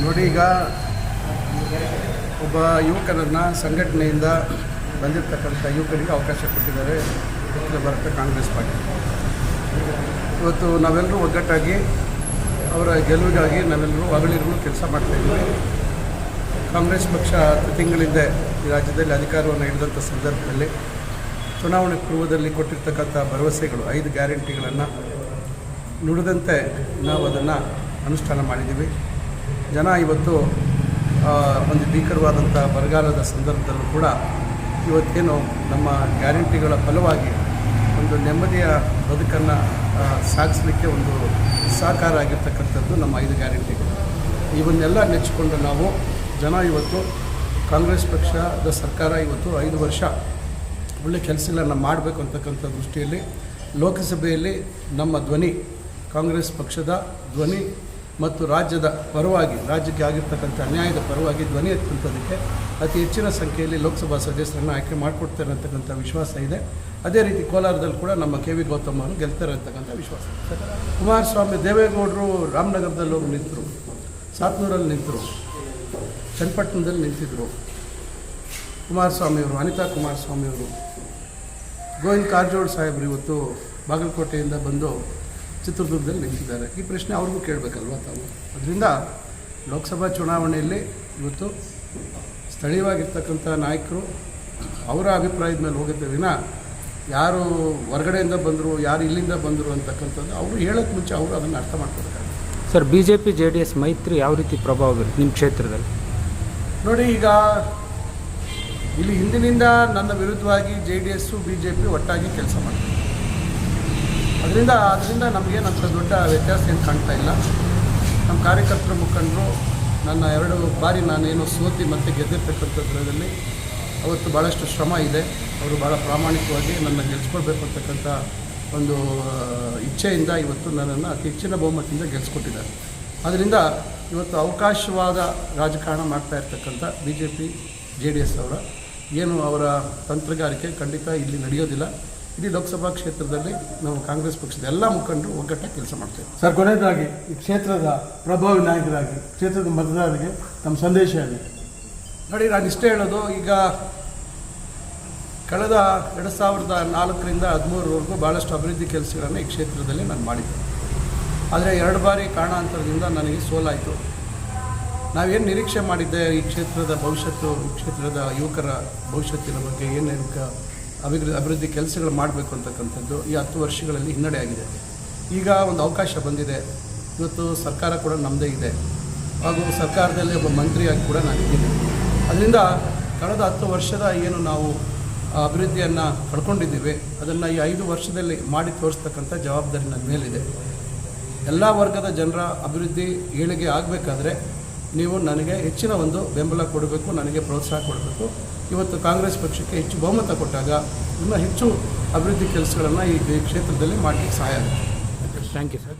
ನೋಡಿ ಈಗ ಒಬ್ಬ ಯುವಕರನ್ನು ಸಂಘಟನೆಯಿಂದ ಬಂದಿರತಕ್ಕಂಥ ಯುವಕರಿಗೆ ಅವಕಾಶ ಕೊಟ್ಟಿದ್ದಾರೆ. ಉತ್ತರ ಭಾರತ ಕಾಂಗ್ರೆಸ್ ಪಾರ್ಟಿ. ಇವತ್ತು ನಾವೆಲ್ಲರೂ ಒಗ್ಗಟ್ಟಾಗಿ ಅವರ ಗೆಲುವಿಗಾಗಿ ನಾವೆಲ್ಲರೂ ಹಗಲಿರುಳು ಕೆಲಸ ಮಾಡ್ತಾಯಿದ್ದೀವಿ ಕಾಂಗ್ರೆಸ್ ಪಕ್ಷ ಹತ್ತು ತಿಂಗಳಿಂದ ಈ ರಾಜ್ಯದಲ್ಲಿ ಅಧಿಕಾರವನ್ನು ಹಿಡಿದಂಥ ಸಂದರ್ಭದಲ್ಲಿ ಚುನಾವಣೆ ಪೂರ್ವದಲ್ಲಿ ಕೊಟ್ಟಿರ್ತಕ್ಕಂಥ ಭರವಸೆಗಳು, ಐದು ಗ್ಯಾರಂಟಿಗಳನ್ನು ನುಡಿದಂತೆ ನಾವು ಅದನ್ನು ಅನುಷ್ಠಾನ ಮಾಡಿದ್ದೀವಿ. ಜನ ಇವತ್ತು ಒಂದು ಭೀಕರವಾದಂಥ ಬರಗಾಲದ ಸಂದರ್ಭದಲ್ಲೂ ಕೂಡ ಇವತ್ತೇನು ನಮ್ಮ ಗ್ಯಾರಂಟಿಗಳ ಫಲವಾಗಿ ಒಂದು ನೆಮ್ಮದಿಯ ಬದುಕನ್ನು ಸಾಗಿಸಲಿಕ್ಕೆ ಒಂದು ಸಹಕಾರ ಆಗಿರ್ತಕ್ಕಂಥದ್ದು ನಮ್ಮ ಐದು ಗ್ಯಾರಂಟಿಗಳು. ಇವನ್ನೆಲ್ಲ ನೆಚ್ಚಿಕೊಂಡು ನಾವು ಜನ ಇವತ್ತು ಕಾಂಗ್ರೆಸ್ ಪಕ್ಷದ ಸರ್ಕಾರ ಇವತ್ತು ಐದು ವರ್ಷ ಒಳ್ಳೆ ಕೆಲಸಗಳನ್ನು ಮಾಡಬೇಕು ಅಂತಕ್ಕಂಥ ದೃಷ್ಟಿಯಲ್ಲಿ, ಲೋಕಸಭೆಯಲ್ಲಿ ನಮ್ಮ ಧ್ವನಿ, ಕಾಂಗ್ರೆಸ್ ಪಕ್ಷದ ಧ್ವನಿ ಮತ್ತು ರಾಜ್ಯದ ಪರವಾಗಿ, ರಾಜ್ಯಕ್ಕೆ ಆಗಿರ್ತಕ್ಕಂಥ ಅನ್ಯಾಯದ ಪರವಾಗಿ ಧ್ವನಿ ಎತ್ತಂಥದಕ್ಕೆ ಅತಿ ಹೆಚ್ಚಿನ ಸಂಖ್ಯೆಯಲ್ಲಿ ಲೋಕಸಭಾ ಸದಸ್ಯರನ್ನು ಆಯ್ಕೆ ಮಾಡಿಕೊಡ್ತಾರೆ ಅಂತಕ್ಕಂಥ ವಿಶ್ವಾಸ ಇದೆ. ಅದೇ ರೀತಿ ಕೋಲಾರದಲ್ಲಿ ಕೂಡ ನಮ್ಮ ಕೆ ವಿ ಗೌತಮ್ ಅವರು ಗೆಲ್ತಾರೆ ಅಂತಕ್ಕಂಥ ವಿಶ್ವಾಸ ಕುಮಾರಸ್ವಾಮಿ ದೇವೇಗೌಡರು ರಾಮನಗರದಲ್ಲಿ ಹೋಗಿ ನಿಂತರು, ಸಾತ್ನೂರಲ್ಲಿ ನಿಂತರು, ಚನ್ನಪಟ್ಟಣದಲ್ಲಿ ನಿಂತಿದ್ದರು ಕುಮಾರಸ್ವಾಮಿಯವರು ಅನಿತಾ ಕುಮಾರಸ್ವಾಮಿಯವರು ಗೋವಿಂದ ಕಾರಜೋಳ್ ಸಾಹೇಬರು ಇವತ್ತು ಬಾಗಲಕೋಟೆಯಿಂದ ಬಂದು ಚಿತ್ರದುರ್ಗದಲ್ಲಿ ನಿಂತಿದ್ದಾರೆ ಈ ಪ್ರಶ್ನೆ ಅವ್ರಿಗೂ ಕೇಳಬೇಕಲ್ವ ತಾವು? ಅದರಿಂದ ಲೋಕಸಭಾ ಚುನಾವಣೆಯಲ್ಲಿ ಇವತ್ತು ಸ್ಥಳೀಯವಾಗಿರ್ತಕ್ಕಂಥ ನಾಯಕರು ಅವರ ಅಭಿಪ್ರಾಯದ ಮೇಲೆ ಹೋಗುತ್ತೆ ವಿನ ಯಾರು ಹೊರಗಡೆಯಿಂದ ಬಂದರು ಯಾರು ಇಲ್ಲಿಂದ ಬಂದರು ಅಂತಕ್ಕಂಥದ್ದು ಅವರು ಹೇಳೋಕ್ಕೆ ಮುಂಚೆ ಅವರು ಅದನ್ನು ಅರ್ಥ ಮಾಡ್ಕೊಳ್ತಾರೆ. Sir B J P J D S ಮೈತ್ರಿ ಯಾವ ರೀತಿ ಪ್ರಭಾವ ಬೀರುತ್ತೆ ನಿಮ್ಮ ಕ್ಷೇತ್ರದಲ್ಲಿ? ನೋಡಿ ಈಗ ಇಲ್ಲಿ ಹಿಂದಿನಿಂದ ನನ್ನ ವಿರುದ್ಧವಾಗಿ J D S B J P ಒಟ್ಟಾಗಿ ಕೆಲಸ ಮಾಡ್ತಾರೆ ಅದರಿಂದ ಅದರಿಂದ ನಮಗೇನು ಅಂಥ ದೊಡ್ಡ ವ್ಯತ್ಯಾಸ ಏನು ಕಾಣ್ತಾ ಇಲ್ಲ. ನಮ್ಮ ಕಾರ್ಯಕರ್ತರ ಮುಖಂಡರು, ನನ್ನ ಎರಡು ಬಾರಿ ನಾನೇನು ಸೋತಿ ಮತ್ತೆ ಗೆದ್ದಿರ್ತಕ್ಕಂಥದ್ರಲ್ಲಿ ಅವತ್ತು ಭಾಳಷ್ಟು ಶ್ರಮ ಇದೆ. ಅವರು ಭಾಳ ಪ್ರಾಮಾಣಿಕವಾಗಿ ನನ್ನ ಗೆಲ್ಸ್ಕೊಳ್ಬೇಕು ಅಂತಕ್ಕಂಥ ಒಂದು ಇಚ್ಛೆಯಿಂದ ಇವತ್ತು ನನ್ನನ್ನು ಅತಿ ಹೆಚ್ಚಿನ ಬಹುಮತದಿಂದ ಗೆಲ್ಸ್ಕೊಟ್ಟಿದ್ದಾರೆ. ಅದರಿಂದ ಇವತ್ತು ಅವಕಾಶವಾದ ರಾಜಕಾರಣ ಮಾಡ್ತಾ ಇರ್ತಕ್ಕಂಥ B J P J D S ಅವರ ಏನು ಅವರ ತಂತ್ರಗಾರಿಕೆ ಖಂಡಿತ ಇಲ್ಲಿ ನಡೆಯೋದಿಲ್ಲ. ಇಡೀ ಲೋಕಸಭಾ ಕ್ಷೇತ್ರದಲ್ಲಿ ನಾವು ಕಾಂಗ್ರೆಸ್ ಪಕ್ಷದ ಎಲ್ಲ ಮುಖಂಡರು ಒಗ್ಗಟ್ಟಾಗಿ ಕೆಲಸ ಮಾಡ್ತೇವೆ ಸರ್ ಕೊನೆಯದಾಗಿ ಈ ಕ್ಷೇತ್ರದ ಪ್ರಭಾವಿ ನಾಯಕರಾಗಿ ಕ್ಷೇತ್ರದ ಮತದಾರರಿಗೆ ನಮ್ಮ ಸಂದೇಶ ಏನು ನೋಡಿ ನಾನು ಇಷ್ಟೇ ಹೇಳೋದು ಈಗ ಕಳೆದ ಎರಡು ಸಾವಿರದ ನಾಲ್ಕರಿಂದ ಹದಿಮೂರವರೆಗೂ ಭಾಳಷ್ಟು ಅಭಿವೃದ್ಧಿ ಕೆಲಸಗಳನ್ನು ಈ ಕ್ಷೇತ್ರದಲ್ಲಿ ನಾನು ಮಾಡಿದ್ದೆ. ಆದರೆ ಎರಡು ಬಾರಿ ಕಾರಣಾಂತರದಿಂದ ನನಗೆ ಸೋಲಾಯಿತು. ನಾವೇನು ನಿರೀಕ್ಷೆ ಮಾಡಿದ್ದೆ ಈ ಕ್ಷೇತ್ರದ ಭವಿಷ್ಯತ್ತು ಈ ಕ್ಷೇತ್ರದ ಯುವಕರ ಭವಿಷ್ಯತ್ತಿನ ಬಗ್ಗೆ ಏನೇನು ಅಭಿವೃದ್ಧಿ ಅಭಿವೃದ್ಧಿ ಕೆಲಸಗಳು ಮಾಡಬೇಕು ಅಂತಕ್ಕಂಥದ್ದು ಈ ಹತ್ತು ವರ್ಷಗಳಲ್ಲಿ ಹಿನ್ನಡೆ ಆಗಿದೆ. ಈಗ ಒಂದು ಅವಕಾಶ ಬಂದಿದೆ. ಇವತ್ತು ಸರ್ಕಾರ ಕೂಡ ನಮ್ಮದೇ ಇದೆ. ಹಾಗೂ ಸರ್ಕಾರದಲ್ಲಿ ಒಬ್ಬ ಮಂತ್ರಿಯಾಗಿ ಕೂಡ ನಾನಿದ್ದೀನಿ ಅದರಿಂದ ಕಳೆದ ಹತ್ತು ವರ್ಷದ ಏನು ನಾವು ಅಭಿವೃದ್ಧಿಯನ್ನು ಪಡ್ಕೊಂಡಿದ್ದೀವಿ, ಅದನ್ನು ಈ ಐದು ವರ್ಷದಲ್ಲಿ ಮಾಡಿ ತೋರಿಸ್ತಕ್ಕಂಥ ಜವಾಬ್ದಾರಿ ನನ್ನ ಮೇಲಿದೆ. ಎಲ್ಲ ವರ್ಗದ ಜನರ ಅಭಿವೃದ್ಧಿ ಏಳಿಗೆ ಆಗಬೇಕಾದ್ರೆ ನೀವು ನನಗೆ ಹೆಚ್ಚಿನ ಒಂದು ಬೆಂಬಲ ಕೊಡಬೇಕು, ನನಗೆ ಪ್ರೋತ್ಸಾಹ ಕೊಡಬೇಕು. ಇವತ್ತು ಕಾಂಗ್ರೆಸ್ ಪಕ್ಷಕ್ಕೆ ಹೆಚ್ಚು ಬಹುಮತ ಕೊಟ್ಟಾಗ ಇನ್ನೂ ಹೆಚ್ಚು ಅಭಿವೃದ್ಧಿ ಕೆಲಸಗಳನ್ನು ಈ ಕ್ಷೇತ್ರದಲ್ಲಿ ಮಾಡಲಿಕ್ಕೆ ಸಹಾಯ ಆಗುತ್ತೆ. Thank you sir